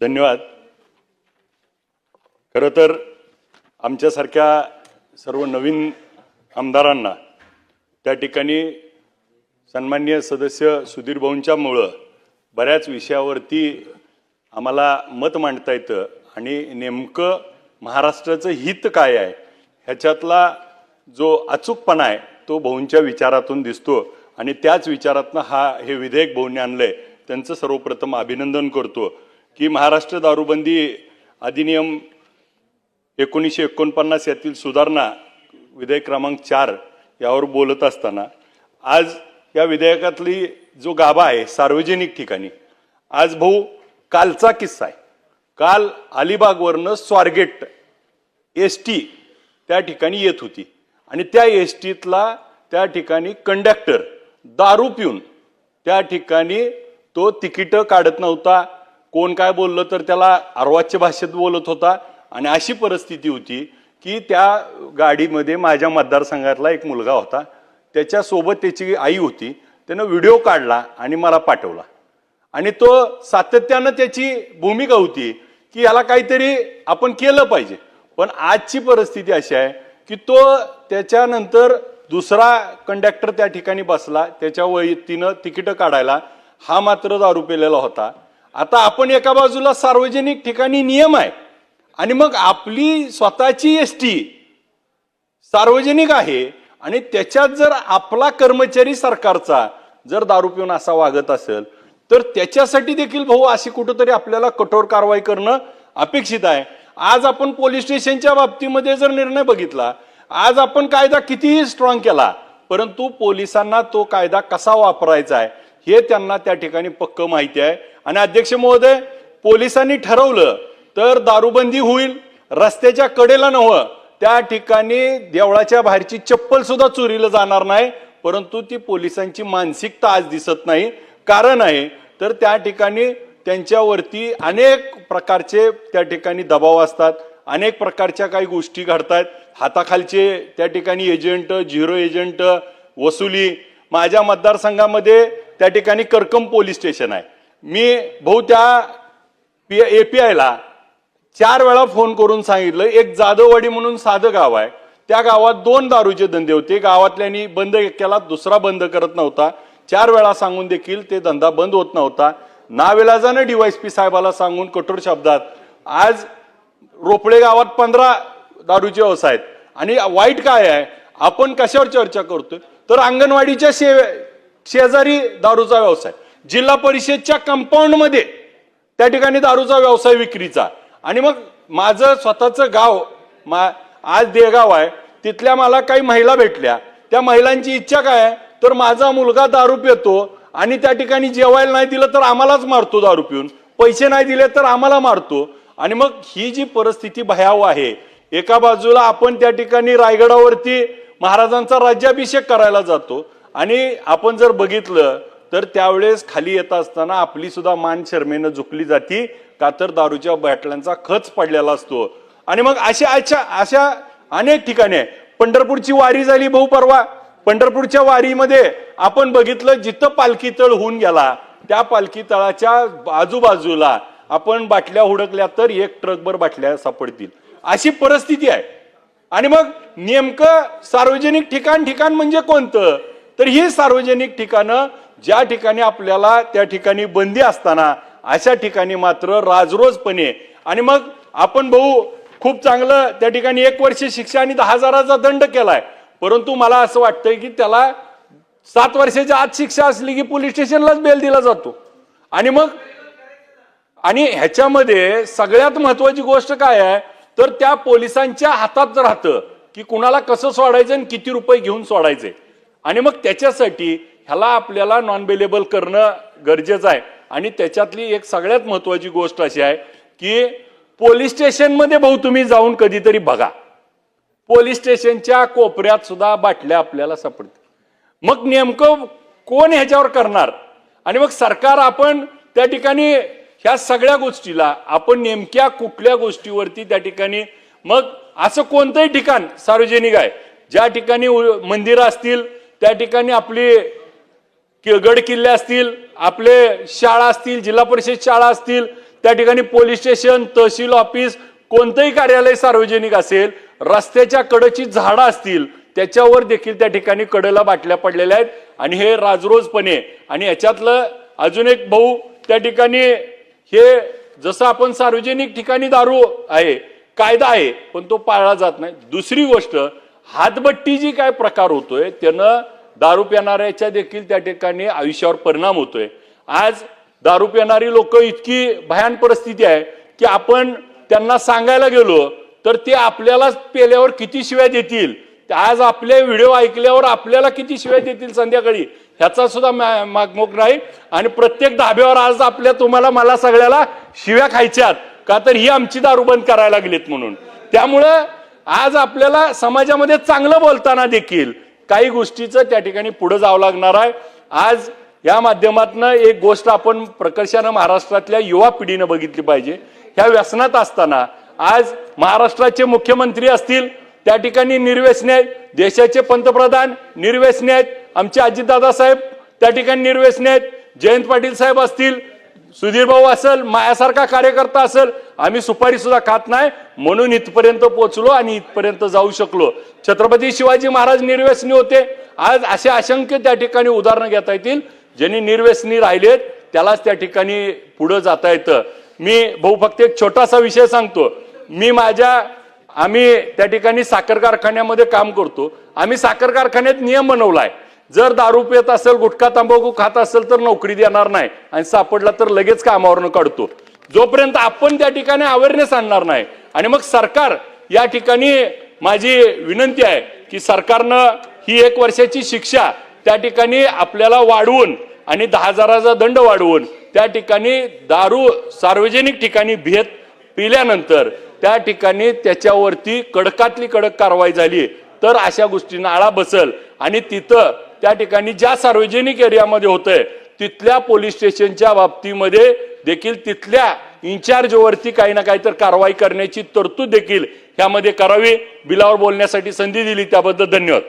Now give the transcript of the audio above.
धन्यवाद. खरं तर आमच्यासारख्या सर्व नवीन आमदारांना त्या ठिकाणी सन्मान्य सदस्य सुधीर भाऊंच्यामुळं बऱ्याच विषयावरती आम्हाला मत मांडता येतं आणि नेमकं महाराष्ट्राचं हित काय आहे ह्याच्यातला जो अचूकपणा आहे तो भाऊंच्या विचारातून दिसतो आणि त्याच विचारातनं हा हे विधेयक भाऊंनी आहे त्यांचं सर्वप्रथम अभिनंदन करतो. की महाराष्ट्र दारूबंदी अधिनियम एकोणीसशे एकोणपन्नास यातील सुधारणा विधेयक क्रमांक चार यावर बोलत असताना आज या विधेयकातली जो गाभा आहे सार्वजनिक ठिकाणी आज भाऊ कालचा किस्सा आहे. काल अलिबागवरनं स्वारगेट एस टी त्या ठिकाणी येत होती आणि त्या एस टीतला त्या ठिकाणी कंडक्टर दारू पिऊन त्या ठिकाणी तो तिकीटं काढत नव्हता. कोण काय बोललं तर त्याला अर्वाच्य भाषेत बोलत होता. आणि अशी परिस्थिती होती की त्या गाडीमध्ये माझ्या मतदारसंघातला एक मुलगा होता. त्याच्यासोबत त्याची आई होती. त्यानं व्हिडिओ काढला आणि मला पाठवला. आणि तो सातत्यानं त्याची भूमिका होती की याला काहीतरी आपण केलं पाहिजे. पण आजची परिस्थिती अशी आहे की तो त्याच्यानंतर दुसरा कंडक्टर त्या ठिकाणी बसला. त्याच्या वयतीनं तिकीटं काढायला. हा मात्र दारू पेलेला होता. आता आपण एका बाजूला सार्वजनिक ठिकाणी नियम आहे. आणि मग आपली स्वतःची एस टी सार्वजनिक आहे आणि त्याच्यात जर आपला कर्मचारी सरकारचा जर दारू पिऊन असा वागत असेल तर त्याच्यासाठी देखील भाऊ अशी कुठंतरी आपल्याला कठोर कारवाई करणं अपेक्षित आहे. आज आपण पोलीस स्टेशनच्या बाबतीमध्ये जर निर्णय बघितला आज आपण कायदा कितीही स्ट्रॉंग केला परंतु पोलिसांना तो कायदा कसा वापरायचा आहे हे त्यांना त्या ठिकाणी पक्क माहिती आहे. आणि अध्यक्ष महोदय पोलिसांनी ठरवलं तर दारूबंदी होईल रस्त्याच्या कडेला नव्हं त्या ठिकाणी देवळाच्या बाहेरची चप्पल सुद्धा चोरीला जाणार नाही परंतु ती पोलिसांची मानसिकता आज दिसत नाही. कारण आहे तर त्या ठिकाणी त्यांच्यावरती अनेक प्रकारचे त्या ठिकाणी दबाव असतात अनेक प्रकारच्या काही गोष्टी घडतात. हाताखालचे त्या ठिकाणी एजंट झिरो एजंट वसुली माझ्या मतदारसंघामध्ये त्या ठिकाणी करकम पोलीस स्टेशन आहे. मी भाऊ त्या पी ए पी आयला चार वेळा फोन करून सांगितलं एक जाधववाडी म्हणून साधं गाव आहे. त्या गावात दोन दारूचे धंदे होते. गावातल्यांनी बंद केला दुसरा बंद करत नव्हता. चार वेळा सांगून देखील ते धंदा बंद होत नव्हता. नाविलाजानं डीवायसपी साहेबाला सांगून कठोर शब्दात आज रोपळे गावात पंधरा दारूचे व्यवसाय आहेत आणि वाईट काय आहे? आपण कशावर चर्चा करतोय? तर अंगणवाडीच्या शे शेजारी दारूचा व्यवसाय जिल्हा परिषदच्या कंपाऊंडमध्ये त्या ठिकाणी दारूचा व्यवसाय विक्रीचा. आणि मग माझं स्वतःचं गाव मा आज देगाव आहे तिथल्या मला काही महिला भेटल्या. त्या महिलांची इच्छा काय आहे? तर माझा मुलगा दारू पितो आणि त्या ठिकाणी जेवायला नाही दिलं तर आम्हालाच मारतो दारू पिऊन. पैसे नाही दिले तर आम्हाला मारतो. आणि मग ही जी परिस्थिती भयाव आहे एका बाजूला आपण त्या ठिकाणी रायगडावरती महाराजांचा राज्याभिषेक करायला जातो. आणि आपण जर बघितलं तर त्यावेळेस खाली येत असताना आपली सुद्धा मान शर्मेनं झुकली जाती. का तर दारूच्या बाटल्यांचा खच पडलेला असतो. आणि मग अशा अशा अशा अनेक ठिकाणी आहे पंढरपूरची वारी झाली भाऊ परवा. पंढरपूरच्या वारीमध्ये आपण बघितलं जिथं पालखी तळ होऊन गेला त्या पालखी तळाच्या आजूबाजूला आपण बाटल्या हुडकल्या तर एक ट्रकभर बाटल्या सापडतील. अशी परिस्थिती आहे. आणि मग नेमकं सार्वजनिक ठिकाण ठिकाण म्हणजे कोणतं? तर ही सार्वजनिक ठिकाणं ज्या ठिकाणी आपल्याला त्या ठिकाणी बंदी असताना अशा ठिकाणी मात्र राजरोजपणे. आणि मग आपण भाऊ खूप चांगलं त्या ठिकाणी एक वर्ष शिक्षा आणि दहा हजाराचा दंड केलाय. परंतु मला असं वाटतंय की त्याला सात वर्षाच्या आत शिक्षा असली की पोलीस स्टेशनलाच बेल दिला जातो. आणि मग आणि ह्याच्यामध्ये सगळ्यात महत्वाची गोष्ट काय आहे? तर त्या पोलिसांच्या हातात राहतं की कुणाला कसं सोडायचं आणि किती रुपये घेऊन सोडायचे. आणि मग त्याच्यासाठी ह्याला आपल्याला नॉन बेलेबल करणं गरजेचं आहे. आणि त्याच्यातली एक सगळ्यात महत्वाची गोष्ट अशी आहे की पोलीस स्टेशनमध्ये भाऊ तुम्ही जाऊन कधीतरी बघा. पोलीस स्टेशनच्या कोपऱ्यात सुद्धा बाटल्या आपल्याला सापडतील. मग नेमकं कोण ह्याच्यावर करणार? आणि मग सरकार आपण त्या ठिकाणी ह्या सगळ्या गोष्टीला आपण नेमक्या कुठल्या गोष्टीवरती त्या ठिकाणी मग असं कोणतंही ठिकाण सार्वजनिक आहे ज्या ठिकाणी मंदिरं असतील त्या ठिकाणी आपली गड किल्ले असतील आपले शाळा असतील जिल्हा परिषद शाळा असतील त्या ठिकाणी पोलीस स्टेशन तहसील ऑफिस कोणतंही कार्यालय सार्वजनिक असेल रस्त्याच्या कडची झाडं असतील त्याच्यावर देखील त्या ठिकाणी कडेला बाटल्या पडलेल्या आहेत. आणि हे राजरोजपणे आणि याच्यातलं अजून एक भाऊ त्या ठिकाणी हे जसं आपण सार्वजनिक ठिकाणी दारू आहे कायदा आहे पण तो पाळला जात नाही. दुसरी गोष्ट हातबट्टी जी काय प्रकार होतोय त्यानं दारू पिणाऱ्याच्या देखील त्या ठिकाणी आयुष्यावर परिणाम होतोय. आज दारू पिणारी लोक इतकी भयान परिस्थिती आहे की आपण त्यांना सांगायला गेलो तर ते आपल्याला पेल्यावर किती शिव्या देतील? आज आपले व्हिडिओ ऐकल्यावर आपल्याला किती शिव्या देतील संध्याकाळी? ह्याचा सुद्धा मा- मागमोग नाही. आणि प्रत्येक धाब्यावर आज आपल्या तुम्हाला मला सगळ्याला शिव्या खायच्यात. का तर ही आमची दारू बंद करायला लागलीत म्हणून. त्यामुळं आज आपल्याला समाजामध्ये चांगलं बोलताना देखील काही गोष्टीचं त्या ठिकाणी पुढे जावं लागणार आहे. आज या माध्यमातनं एक गोष्ट आपण प्रकर्षानं महाराष्ट्रातल्या युवा पिढीनं बघितली पाहिजे. ह्या व्यसनात असताना आज महाराष्ट्राचे मुख्यमंत्री असतील त्या ठिकाणी निर्व्यसने आहेत. देशाचे पंतप्रधान निर्व्यसने आहेत. आमचे अजितदादा साहेब त्या ठिकाणी निर्व्यसने आहेत. जयंत पाटील साहेब असतील सुधीर भाऊ असेल मायासारखा कार्यकर्ता असेल आम्ही सुपारी सुद्धा खात नाही. म्हणून इथपर्यंत पोहोचलो आणि इथपर्यंत जाऊ शकलो. छत्रपती शिवाजी महाराज निर्व्यसनी होते. आज असे असंख्य त्या ठिकाणी उदाहरणं घेता येतील. ज्यांनी निर्व्यसनी राहिलेत त्यालाच त्या ठिकाणी पुढं जाता येतं. मी भाऊ फक्त एक छोटासा विषय सांगतो. मी माझ्या आम्ही त्या ठिकाणी साखर कारखान्यामध्ये काम करतो. आम्ही साखर कारखान्यात नियम बनवलाय. जर दारू पित असेल गुटखा तंबाखू खात असेल तर नोकरी देणार नाही. आणि सापडला तर लगेच कामावरनं काढतो. जोपर्यंत आपण त्या ठिकाणी अवेअरनेस आणणार नाही आणि मग सरकार या ठिकाणी माझी विनंती आहे की सरकारनं ही एक वर्षाची शिक्षा त्या ठिकाणी आपल्याला वाढवून आणि दहा हजाराचा दंड वाढवून त्या ठिकाणी दारू सार्वजनिक ठिकाणी भेद पिल्यानंतर त्या ठिकाणी त्याच्यावरती कडकातली कडक कारवाई झाली. तर अशा गोष्टींना आळा बसल आणि तिथं त्या ठिकाणी ज्या सार्वजनिक एरियामध्ये होतंय तिथल्या पोलीस स्टेशनच्या बाबतीमध्ये देखील तिथल्या इन्चार्जवरती काही ना काही तर कारवाई करण्याची तरतूद देखील ह्यामध्ये करावी. बिलावर बोलण्यासाठी संधी दिली त्याबद्दल धन्यवाद.